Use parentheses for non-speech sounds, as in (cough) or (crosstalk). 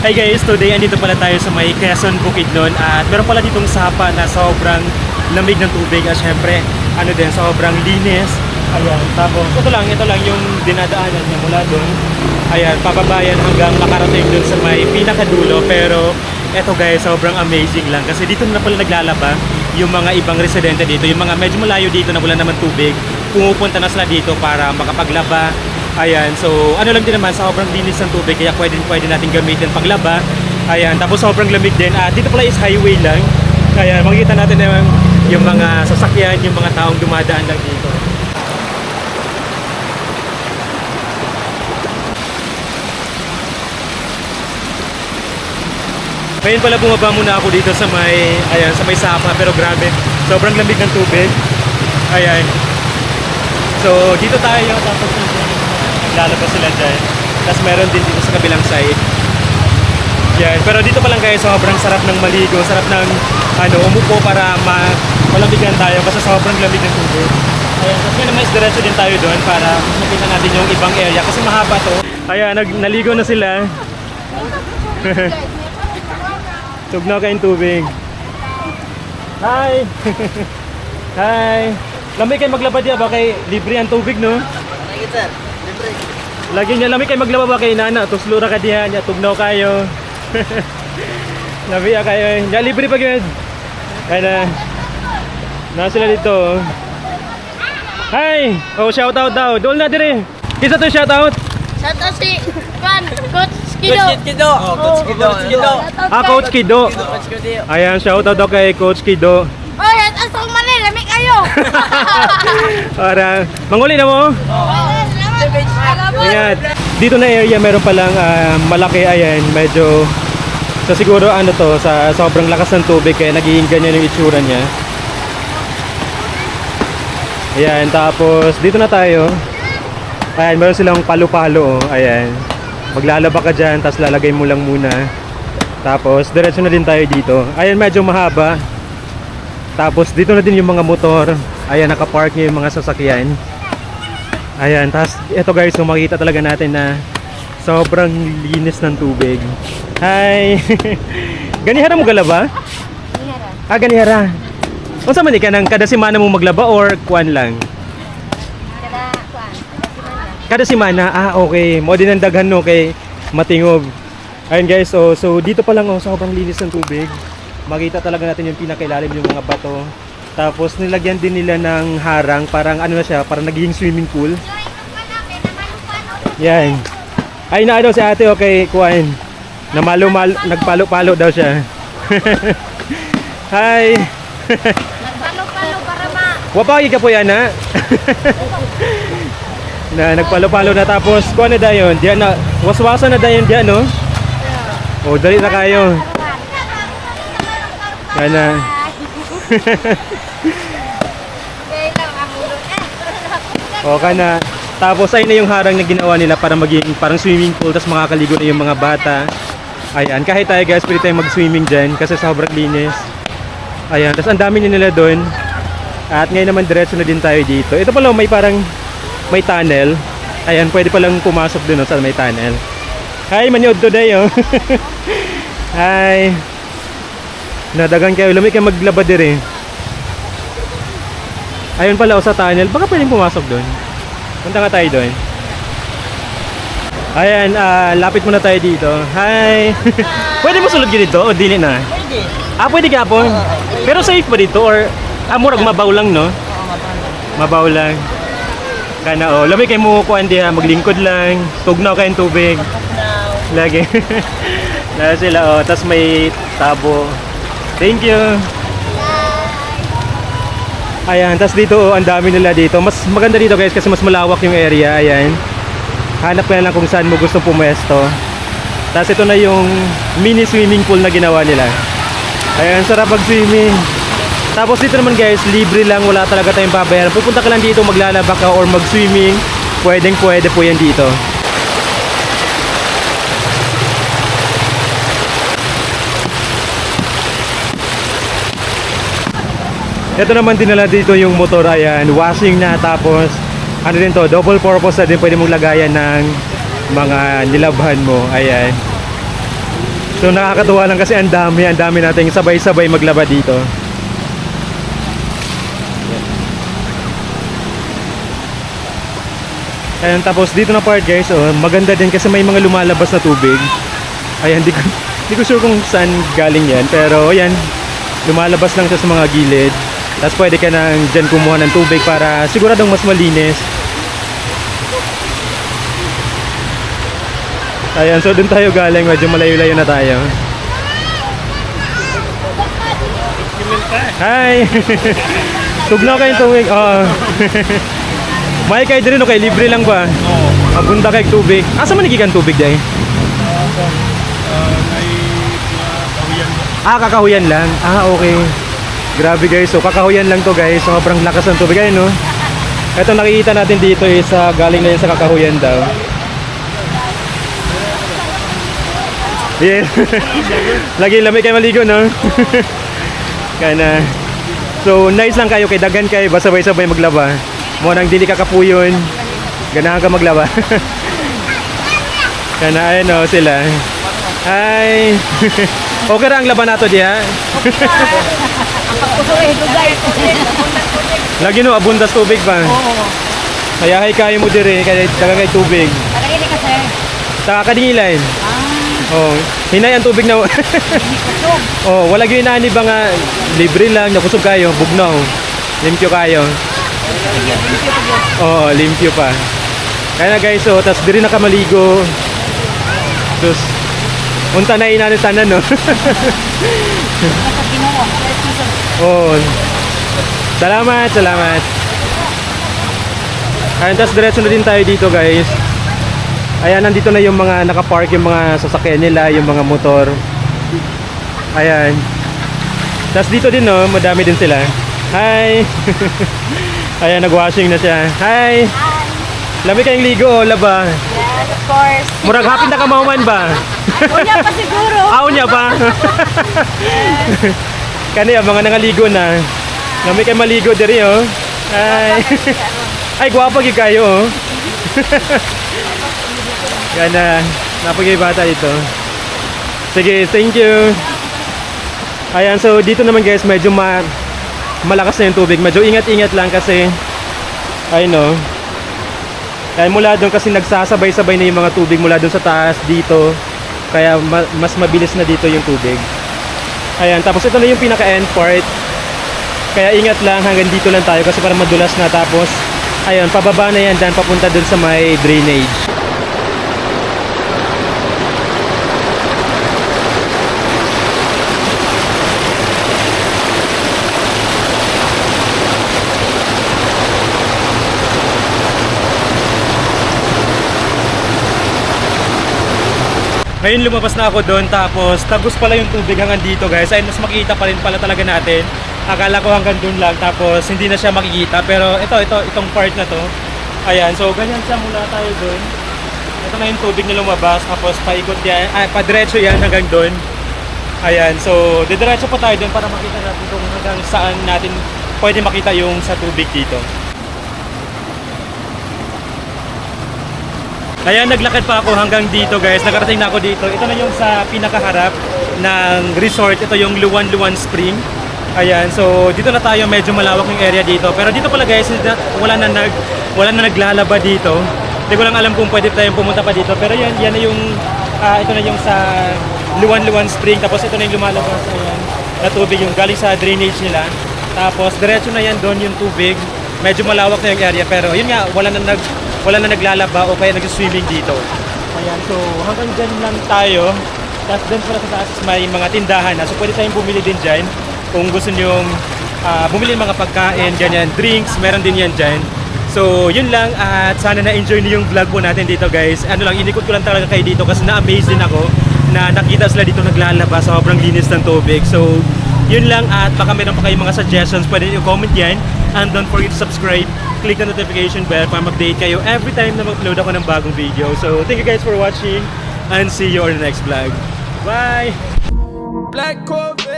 Hi guys, today andito pala tayo sa may Quezon Bukidnon at meron pala ditong sapa na sobrang lamig ng tubig at syempre ano din, sobrang linis. Ayan, tapos ito lang, ito lang yung dinadaanan niya mula doon. Ayan, papabayan hanggang makarating doon sa may pinakadulo pero eto guys, sobrang amazing lang kasi dito na pala naglalaba yung mga ibang residente dito, yung mga medyo malayo dito na wala naman tubig, pumupunta na sila dito para makapaglaba Ayan, so ano lang din naman, sobrang linis ng tubig kaya pwede, pwede natin gamitin paglaba. Ayan, tapos sobrang lamig din. At dito pala is highway lang. Kaya makikita natin naman yung mga sasakyan, yung mga taong dumadaan lang dito. Ngayon pala bumaba muna ako dito sa may, ayan, sa may sapa pero grabe, sobrang lamig ng tubig. Ayan. So, dito tayo tapos naglalabas sila dyan. Tapos meron din dito sa kabilang side. Yan. Pero dito pa lang guys, sobrang sarap ng maligo. Sarap ng ano, umupo para ma malamigan tayo kasi sobrang lamig ng tubig. Ayan, tapos may naman diretso din tayo doon para makita natin yung ibang area kasi mahaba to. Ayan, nag, naligo na sila. (laughs) Tugnaw kayong tubig. Hi! (laughs) Hi! Lamig kayo maglaba diya ba kay libre ang tubig no? Sige sir, libre. Lagi niya lamig kayo maglaba ba kay nana, tuslura ka diha niya, tugnaw kayo. (laughs) Labi kayo, niya libre pa gyud. Kaya na. Na sila dito. oh. Hi! Oh, shout out daw. Dol na dire. Kisa to shout out. Shout out si Juan, Coach Kido. Coach Kido. Oh, Coach Kido. Coach Kido. Ah, Coach Kido. Ayan, shout out daw kay Coach Kido. Oh, out sa Mali, lamig kayo. (laughs) Para manguli na mo. Salamat. Ingat. Dito na area meron palang ah, malaki ayan, medyo sa siguro ano to sa sobrang lakas ng tubig kaya nagiging ganyan yung itsura niya. Ayan, tapos dito na tayo. Ayan, meron silang palo-palo. oh. Ayan. Maglalaba ka dyan, tapos lalagay mo lang muna. Tapos, diretso na din tayo dito. Ayan, medyo mahaba. Tapos, dito na din yung mga motor. Ayan, nakapark niya yung mga sasakyan. Ayan, tapos ito guys, kung makikita talaga natin na sobrang linis ng tubig. Hi! (laughs) ganihara mo galaba? Ah, ganihara. Unsa man di ka nang kada semana mo maglaba or kuan lang? Kada Juan, Kada semana, ah okay. Mo din ang daghan no kay matingob. Ayun guys, so, so dito pa lang oh, sobrang linis ng tubig. Makita talaga natin yung pinakailalim yung mga bato. Tapos nilagyan din nila ng harang, parang ano na siya, parang nagiging swimming pool. Yan. Ay na daw si ate okay, kuan. Namalo-malo, nagpalo-palo daw siya. (laughs) Hi. Nagpalo-palo para ma. Wapagi ka po yan ha. (laughs) na nagpalo-palo na tapos kuan na dayon, diyan na waswasan na dayon diyan no. Oh, dali na kayo. Yan na. Okay kana. Tapos ay na yung harang na ginawa nila para maging parang swimming pool tapos makakaligo na yung mga bata. Ayan, kahit tayo guys, pwede tayong mag-swimming dyan kasi sobrang linis. Ayan, tapos ang dami na nila doon. At ngayon naman diretso na din tayo dito. Ito pala may parang may tunnel. Ayan, pwede palang pumasok doon sa may tunnel. Hi, manyod today oh. (laughs) Hi. Nadagan kayo, lumik kayo maglaba dire. Ayun pala oh, sa tunnel, baka pwedeng pumasok doon. Punta nga tayo doon. Ayan, ah, lapit muna tayo dito. Hi! (laughs) pwede mo sulod dito o dili na? Pwede. Ah, pwede ka po. Pero safe ba dito or ah, murag mabaw lang no? Oo, mapano. Mabaw lang. Kana oh, lamig kay mo kuan diha, maglingkod lang. Tugnaw kayong tubig. Lagi. (laughs) Na sila oh, tas may tabo. Thank you. Ayan, tas dito oh, ang dami nila dito. Mas maganda dito guys kasi mas malawak yung area. Ayan. Hanap ka lang kung saan mo gusto pumuesto. Tapos ito na yung mini swimming pool na ginawa nila. Ayan, sarap mag-swimming. Tapos dito naman guys, libre lang, wala talaga tayong babayaran. Pupunta ka lang dito, maglalaba ka or mag-swimming. Pwedeng pwede po yan dito. Ito naman dinala dito yung motor, ayan, washing na tapos ano din to, double purpose na din pwede mong lagayan ng mga nilabhan mo, ayan. So nakakatuwa lang kasi ang dami, ang dami nating sabay-sabay maglaba dito. Ayan, tapos dito na part guys, oh, maganda din kasi may mga lumalabas na tubig. Ayan, di ko, (laughs) di ko sure kung saan galing yan. Pero ayan, lumalabas lang siya sa mga gilid. Tapos pwede ka nang dyan kumuha ng tubig para siguradong mas malinis. Ayan, so dun tayo galing. Medyo malayo-layo na tayo. Hi! (laughs) Tugnaw kayong tubig. Oo. (laughs) May kayo din kay libre lang ba? Oo. Abunda kay tubig. Asa man nagikan tubig day? Ah, kakahuyan lang. Ah, okay. Grabe guys. So kakahuyan lang to guys. Sobrang lakas ng tubig ayun no. Ito nakikita natin dito is sa galing na yun sa kakahuyan daw. Yeah. (laughs) Lagi lamig kayo maligo, no? (laughs) Kana. So, nice lang kayo kay dagan kay basabay-sabay maglaba. Mo nang dili ka kapuyon. Ganahan ka maglaba. (laughs) Kana ayun no, sila. Hi. okay ra ang laban nato diha. Lagi no abundas tubig pa. Kaya hay kayo mo dire kay dagan kay tubig. Pagkakili ka, sir. Sa kadingilan. Oh, hinay ang tubig na. (laughs) oh, wala gyud inaani ba nga libre lang nakusog kayo, bugnaw. Limpyo kayo. Oh, limpyo pa. Kaya na guys, oh, tas diri na ka maligo. Tus Unta na inani tanan no. (laughs) oh. Salamat, salamat. Ayun, tas diretso na din tayo dito guys. Ayan, nandito na yung mga nakapark yung mga sasakyan nila, yung mga motor. Ayan. Tapos dito din, no, madami din sila. Hi! (laughs) Ayan, nag-washing na siya. Hi! Lamig kayong ligo, oh, laba. Yes, of course. Murag hapit na kamauman ba? Una pa siguro. Aw niya ba? Kani ah, mga nangaligo na. Lamig kayong maligo diri, oh. Hi! Ay, gwapa gyud kayo, oh. Yan na, napagay bata ito. Sige, thank you. Ayan, so dito naman guys, medyo ma malakas na yung tubig. Medyo ingat-ingat lang kasi, I know. Kaya mula doon kasi nagsasabay-sabay na yung mga tubig mula doon sa taas dito. Kaya ma- mas mabilis na dito yung tubig. Ayan, tapos ito na yung pinaka-end part. Kaya ingat lang hanggang dito lang tayo kasi para madulas na tapos ayun, pababa na yan dan papunta doon sa may drainage. Ngayon lumabas na ako doon tapos tagos pala yung tubig hanggang dito guys. Ayun mas makikita pa rin pala talaga natin. Akala ko hanggang doon lang tapos hindi na siya makikita. Pero ito, ito, itong part na to. Ayan, so ganyan siya mula tayo doon. Ito na yung tubig na lumabas tapos paikot yan, ay padiretso yan hanggang doon. Ayan, so didiretso pa tayo doon para makita natin kung hanggang saan natin pwede makita yung sa tubig dito. Kaya naglakad pa ako hanggang dito guys. Nakarating na ako dito. Ito na yung sa pinakaharap ng resort. Ito yung Luwan Luwan Spring. Ayan, so dito na tayo. Medyo malawak yung area dito. Pero dito pala guys, wala na, nag, wala na naglalaba dito. Hindi ko lang alam kung pwede tayong pumunta pa dito. Pero yan, yan na yung, ah, ito na yung sa Luwan Luwan Spring. Tapos ito na yung lumalabas. Ayan, na tubig yung galing sa drainage nila. Tapos diretso na yan doon yung tubig. Medyo malawak na yung area. Pero yun nga, wala na nag, wala na naglalaba o kaya nag-swimming dito. Ayan, so hanggang dyan lang tayo. Tapos dun pala sa taas may mga tindahan na. So pwede tayong bumili din dyan. Kung gusto nyo bumili ng mga pagkain, ganyan, drinks, meron din yan dyan. So yun lang at sana na-enjoy niyo yung vlog po natin dito guys. Ano lang, inikot ko lang talaga kayo dito kasi na-amaze din ako na nakita sila dito naglalaba sobrang linis ng tubig. So yun lang at baka meron pa kayong mga suggestions, pwede nyo comment yan. And don't forget to subscribe, click the notification bell para mag-update kayo every time na mag-upload ako ng bagong video. So thank you guys for watching and see you on the next vlog. Bye! Black Corvette.